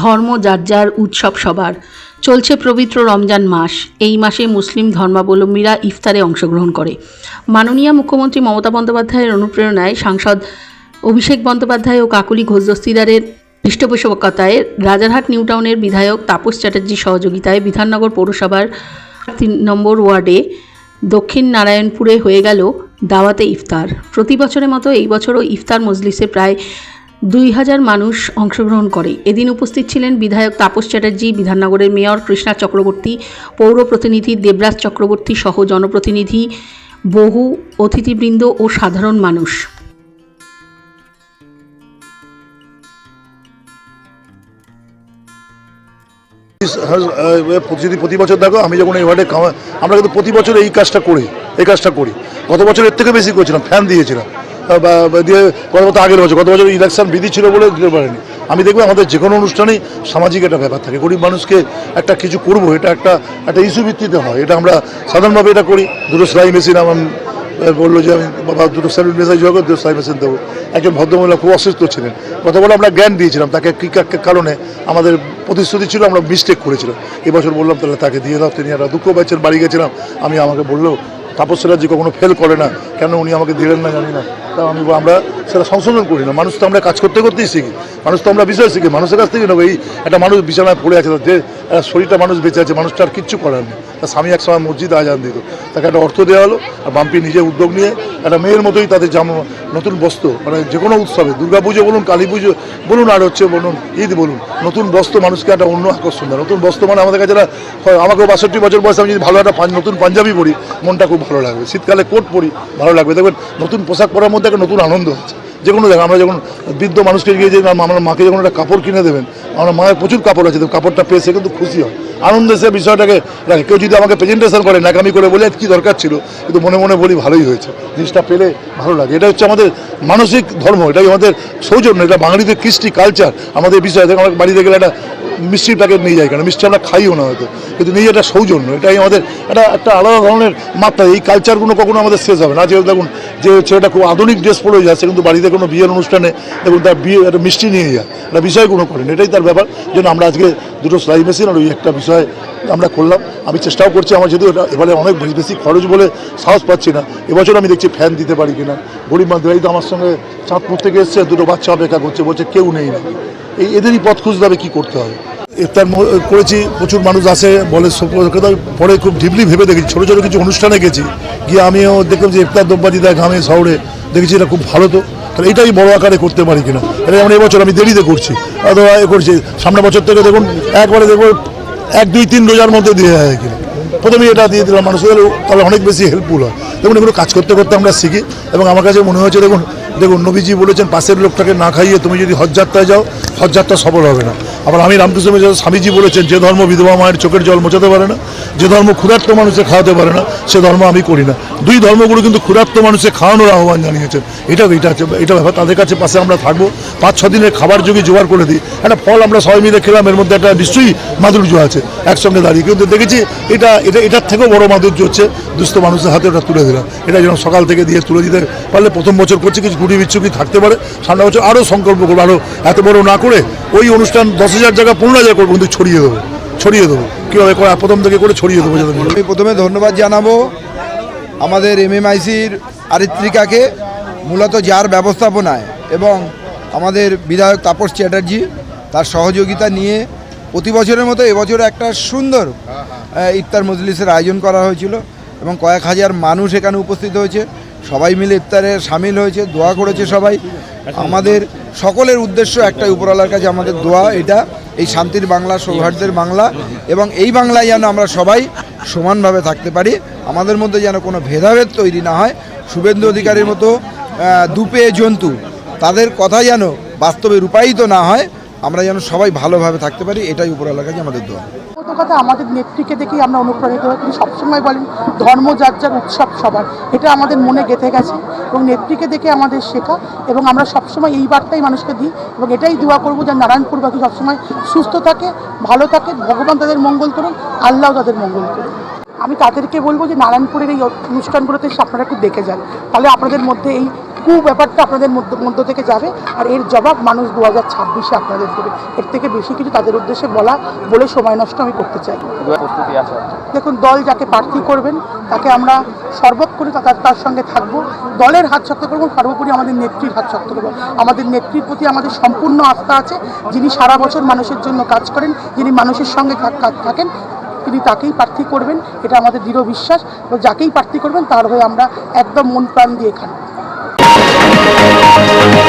ধর্ম যার যার উৎসব সবার। চলছে পবিত্র রমজান মাস। এই মাসে মুসলিম ধর্মাবলম্বীরা ইফতারে অংশগ্রহণ করে। মাননীয় মুখ্যমন্ত্রী মমতা বন্দ্যোপাধ্যায়ের অনুপ্রেরণায় সাংসদ অভিষেক বন্দ্যোপাধ্যায় ও কাকুলি ঘোষ দস্তিদারের পৃষ্ঠপোষকতায় রাজারহাট নিউটাউনের বিধায়ক তাপস চ্যাটার্জির সহযোগিতায় বিধাননগর পৌরসভার তিন নম্বর ওয়ার্ডে দক্ষিণ নারায়ণপুরে হয়ে গেল দাওয়াতে ইফতার। প্রতি বছরের মতো এই বছরও ইফতার মজলিসে প্রায় দুই হাজার মানুষ অংশগ্রহণ করে। এদিন উপস্থিত ছিলেন বিধায়ক তাপস চ্যাটার্জি, বিধাননগরের মেয়র কৃষ্ণা চক্রবর্তী, পৌর প্রতিনিধি দেবরাজ চক্রবর্তী সহ জনপ্রতিনিধি, বহু অতিথিবৃন্দ ও সাধারণ মানুষ। যদি প্রতি বছর দেখো, আমি যখন এই ওয়ার্ডে আমরা কিন্তু প্রতি বছর এই কাজটা করি, এই কাজটা করি। গত বছর এর থেকে বেশি করেছিলাম ফ্যান দিয়েছিলাম। দিয়ে গত আগের বছর। গত বছর ইলেকশন বিধি ছিল বলে দিতে পারেনি। আমি দেখব আমাদের যে কোনো অনুষ্ঠানেই সামাজিক একটা ব্যাপার থাকে। গরিব মানুষকে একটা কিছু করব, এটা একটা একটা ইস্যু ভিত্তিতে হয়। এটা আমরা সাধারণভাবে এটা করি। দুটো সেলাই মেশিন আমার বলল যে আমি বাবা দুটো স্যালুট মেসাজ জগৎ দুটো সেলাই মেশিন দেবো। একজন ভদ্রমহিলা খুব অসুস্থ ছিলেন। গতবার আমরা জ্ঞান দিয়েছিলাম তাকে কা- কারণে আমাদের প্রতিশ্রুতি ছিল, আমরা মিস্টেক করেছিলাম। এবছর বললাম, তাহলে তাকে দিয়ে দাও। তিনি একটা দুঃখ পাচ্ছেন বাড়ি গেছিলাম। আমি আমাকে বলল তাপস যে কখনো ফেল করে না। কেন উনি আমাকে দিলেন না জানি না। তা আমি আমরা সেটা সংশোধন করি না। মানুষ তো আমরা কাজ করতে করতেই শিখি। মানুষ তো আমরা বিষয় শিখি, মানুষের কাছ থেকে নেব। এই একটা মানুষ বিছানায় পড়ে আছে, যে শরীরটা মানুষ বেঁচে আছে, মানুষটা আর কিচ্ছু করার নেই। তার স্বামী এক সময় মসজিদ আজান দিত। তাকে একটা অর্থ দেওয়া হলো, আর বাম্পি নিজে উদ্যোগ নিয়ে একটা মেয়ের মতোই তাদের জামা, নতুন বস্ত্র মানে যে কোনো উৎসবে, দুর্গা পুজো বলুন, কালী পুজো বলুন, আর হচ্ছে বলুন, ঈদ বলুন, নতুন বস্ত্র মানুষকে একটা অন্য আকর্ষণ দেয়। নতুন বস্ত্র মানে আমাদের কাছে আমাকেও বাষট্টি বছর বয়সে আমি যদি ভালো একটা নতুন পাঞ্জাবি পরি, মনটা খুব ভালো লাগবে। শীতকালে কোট পরি, ভালো লাগবে। দেখবেন নতুন পোশাক পরার মধ্যে একটা নতুন আনন্দ আছে। যে কোনো জায়গায় আমরা যখন বৃদ্ধ মানুষকে গিয়ে যে আমার মাকে যখন একটা কাপড় কিনে দেবেন, আমার মায়ের প্রচুর কাপড় আছে কাপড়টা পেয়ে সে কিন্তু খুশি হয়। আনন্দে সে বিষয়টাকে রাখে। কেউ যদি আমাকে প্রেজেন্টেশন করে, নাকামি করে বলে কি দরকার ছিল? কিন্তু মনে মনে বলি, ভালোই হয়েছে। জিনিসটা পেলে ভালো লাগে। এটা হচ্ছে আমাদের মানসিক ধর্ম, এটাই আমাদের সৌজন্য, এটা বাঙালিদের কৃষ্টি কালচার আমাদের বিষয় দেখো আমরা বাড়িতে গেলে একটা মিষ্টির প্যাকেট নিয়ে যাই কেন? মিষ্টি আমরা খাইও না হয়তো। কিন্তু নিয়ে এটা সৌজন্য। এটাই আমাদের একটা একটা আলাদা ধরনের মাত্রা। এই কালচারগুলো কখনো আমাদের শেষ হবে না। যে দেখুন, যে ছেলেটা খুব আধুনিক ড্রেস পরে যাচ্ছে কিন্তু বাড়িতে কোনো বিয়ের অনুষ্ঠানে দেখুন তার বিয়ে, একটা মিষ্টি নিয়ে যায়। একটা বিষয়গুলো করেন। এটাই তার ব্যাপার। যেন আমরা আজকে দুটো সেলাই মেশিন আর ওই একটা বিষয় আমরা করলাম। আমি চেষ্টাও করছি আমার, যেহেতু এটা এবারে অনেক বেশি খরচ বলে সাহস পাচ্ছি না। এবছর আমি দেখছি ফ্যান দিতে পারি কিনা। গরিব মানুষরাই তো আমার সঙ্গে চাঁদপুর থেকে এসছে, দুটো বাচ্চা অপেক্ষা করছে, বলছে কেউ নেই নাকি? এই এদেরই পথ খুঁজতে হবে, কী করতে হবে? ইফতার করেছি, প্রচুর মানুষ আসে বলে পরে খুব ডিপলি ভেবে দেখেছি, ছোটো ছোটো কিছু অনুষ্ঠানে গেছি, গিয়ে আমিও দেখলাম যে ইফতার দ্রব্যাদি দেয় গ্রামে, শহরে, দেখেছি এটা খুব ভালো তো, তাহলে এটাই বড় আকারে করতে পারি কিনা? এটা যেমন এবছর আমি দেরিতে করছি, অথবা এ করছি সামনে বছর থেকে দেখুন, একবারে দেখব, এক, দুই, তিন রোজার মধ্যে দিয়ে যায় কিনা? প্রথমে এটা দিয়ে দিলাম মানুষের তাহলে অনেক বেশি হেল্পফুল হয়। দেখুন এগুলো কাজ করতে করতে আমরা শিখি, এবং আমার কাছে মনে হয়েছে, দেখুন দেখুন, নবীজি বলেছেন, পাশের লোকটাকে না খাইয়ে তুমি যদি হজযাত্রায় যাও, হজযাত্রা সফল হবে না। আবার আমি রামকৃষ্ণ স্বামীজি বলেছেন, যে ধর্ম বিধবা মায়ের চোখের জল মোচাতে পারে না, যে ধর্ম ক্ষুধার্ত মানুষকে খাওয়াতে পারে না, সে ধর্ম আমি করি না। দুই ধর্মগুলো কিন্তু ক্ষুধার্ত মানুষকে খাওয়ানোর আহ্বান জানিয়েছেন। এটা এটা এটা ব্যাপার। তাদের কাছে পাশে আমরা থাকব, পাঁচ, ছ দিনের খাবার যোগে জোগাড় করে দিই। একটা ফল আমরা সবাই মিলে খেলাম, এর মধ্যে একটা নিশ্চয়ই মাধুর্য আছে, একসঙ্গে দাঁড়িয়ে। কিন্তু দেখেছি, এটা এটা, এটার থেকেও বড় মাধুর্য হচ্ছে দুস্থ মানুষের হাতে ওটা তুলে দিলাম। এটা যেন সকাল থেকে দিয়ে তুলে দিতে পারলে প্রথম বছর করছি, কিছু গুটি বিচ্ছুকি থাকতে পারে, সামনে বছর আরও সংকল্প করব। আরও এত বড় না করে ওই অনুষ্ঠান দশ হাজার জায়গা পনেরো হাজার করব, কিন্তু ছড়িয়ে দেবো ছড়িয়ে দেবো। কীভাবে করে, প্রথম থেকে করে ছড়িয়ে দেবো আমি প্রথমে ধন্যবাদ জানাব আমাদের এমএমআইসির আরিত্রিকাকে, মূলত যার ব্যবস্থাপনায় এবং আমাদের বিধায়ক তাপস চ্যাটার্জি তার সহযোগিতা নিয়ে প্রতি বছরের মতো এবছর একটা সুন্দর ইফতার মজলিসের আয়োজন করা হয়েছিল এবং কয়েক হাজার মানুষ এখানে উপস্থিত হয়েছে। সবাই মিলে ইফতারে সামিল হয়েছে, দোয়া করেছে সবাই। আমাদের সকলের উদ্দেশ্য একটাই, উপরওয়ালার কাছে আমাদের দোয়া, এটা এই শান্তির বাংলা, সৌহার্দ্যের বাংলা এবং এই বাংলায় যেন আমরা সবাই সমানভাবে থাকতে পারি, আমাদের মধ্যে যেন কোনো ভেদাভেদ তৈরি না হয়। শুভেন্দু অধিকারীর মতো দুপে জন্তু, তাদের কথা যেন বাস্তবে রূপায়িত না হয়, আমরা যেন সবাই ভালোভাবে থাকতে পারি, এটাই উপরওয়ালার কাছে আমাদের দোয়া। কথা, আমাদের নেত্রীকে দেখেই আমরা অনুপ্রাণিত হই। তিনি সবসময় বলেন, ধর্ম যার যার, উৎসব সবার। এটা আমাদের মনে গেঁথে গেছে এবং নেত্রীকে দেখে আমাদের শেখা এবং আমরা সবসময় এই বার্তাই মানুষকে দিই এবং এটাই দোয়া করব যে নারায়ণপুরবাসী সবসময় সুস্থ থাকে, ভালো থাকে, ভগবান তাদের মঙ্গল করুন, আল্লাহ তাদের মঙ্গল করুন। আমি তাদেরকে বলব যে নারায়ণপুরের এই অনুষ্ঠানগুলোতে আপনারা একটু দেখে যান। তাহলে আপনাদের মধ্যে এই কু ব্যাপারটা আপনাদের মধ্য মধ্য থেকে যাবে। আর এর জবাব মানুষ দু হাজার ছাব্বিশে আপনাদের দেবে। এর থেকে বেশি কিছু তাদের উদ্দেশ্যে বলা বলে সময় নষ্ট আমি করতে চাই। দেখুন দল যাকে প্রার্থী করবেন তাকে আমরা সর্বোপরি তার তার সঙ্গে থাকব। দলের হাত শক্ত করব সর্বোপরি আমাদের নেত্রীর হাত শক্ত করব। আমাদের নেত্রীর প্রতি আমাদের সম্পূর্ণ আস্থা আছে। যিনি সারা বছর মানুষের জন্য কাজ করেন যিনি মানুষের সঙ্গে থাক- থাক- থাকেন তিনি তাকেই প্রার্থী করবেন। এটা আমাদের দৃঢ় বিশ্বাস। এবং যাকেই প্রার্থী করবেন তার হয়ে আমরা একদম মন প্রাণ দিয়ে খান Thank you.